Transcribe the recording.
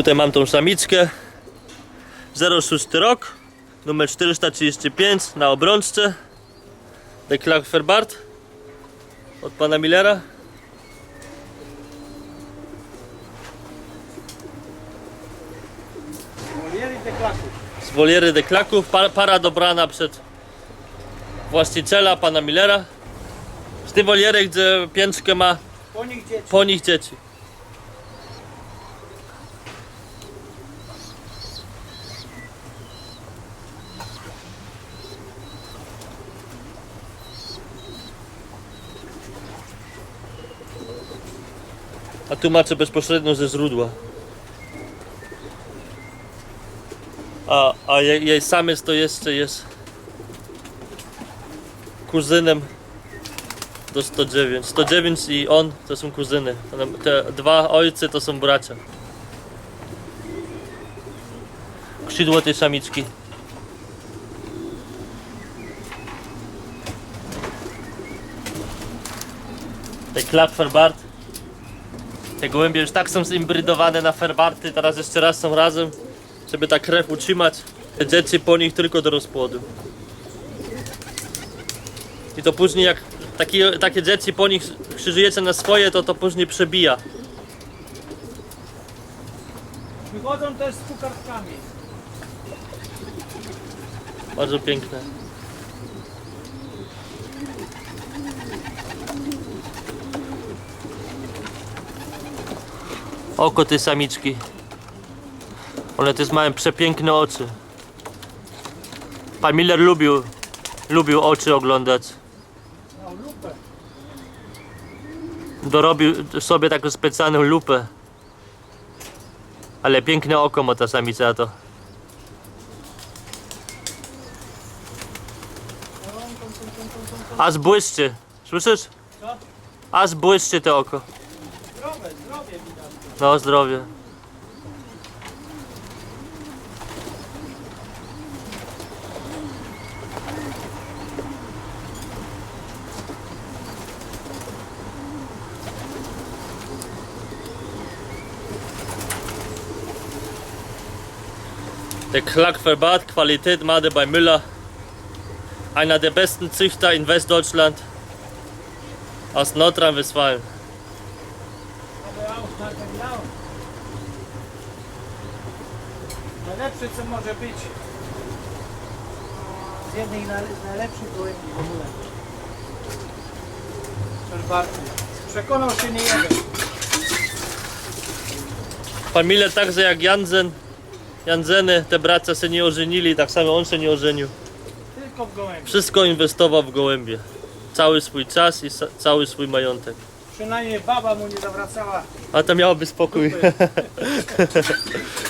Tutaj mam tą samiczkę. 06 rok. Numer 435 na obrączce. De Clark Ferbart. Od pana Millera. Z woliery de Klaków. Pa- Para dobrana przed właściciela, pana Millera. Z tej woliery, gdzie pięczkę ma Po nich dzieci. po nich dzieci. A tu macie bezpośrednio ze źródła. A, a jej, jej samiec to jeszcze jest kuzynem do 109. 109 i on to są kuzyny. Te dwa ojcy to są bracia. Skrzydło tej samiczki. Te klap ferbart. Te gołębie już tak są zimbrydowane na ferbarty, teraz jeszcze raz są razem, żeby ta krew utrzymać. Te dzieci po nich tylko do rozpłodu. I to później jak taki, takie dzieci po nich krzyżujecie na swoje, to to później przebija. Wychodzą też z pukartkami. Bardzo piękne. Oko tej samiczki. One też mają przepiękne oczy. Pan Miller lubił, lubił oczy oglądać. Dorobił sobie taką specjalną lupę. Ale piękne oko ma ta samica to. Aż błyszczy. Słyszysz? Aż błyszczy to oko. No zdrowie. Der Klackverband, Qualität Made bei Müller. Einer der besten Züchter in Westdeutschland. Aus Nordrhein-Westfalen. Najlepszy co może być. Z jednej z najlepszych gołębi w ogóle. Herbaty. Przekonał się nie jeden. Pan Miller także jak Jansen, Janseny, te bracia się nie ożenili, tak samo on się nie ożenił. Tylko w gołębi. Wszystko inwestował w gołębie. Cały swój czas i cały swój majątek. Przynajmniej baba mu nie zawracała. A to miałoby spokój.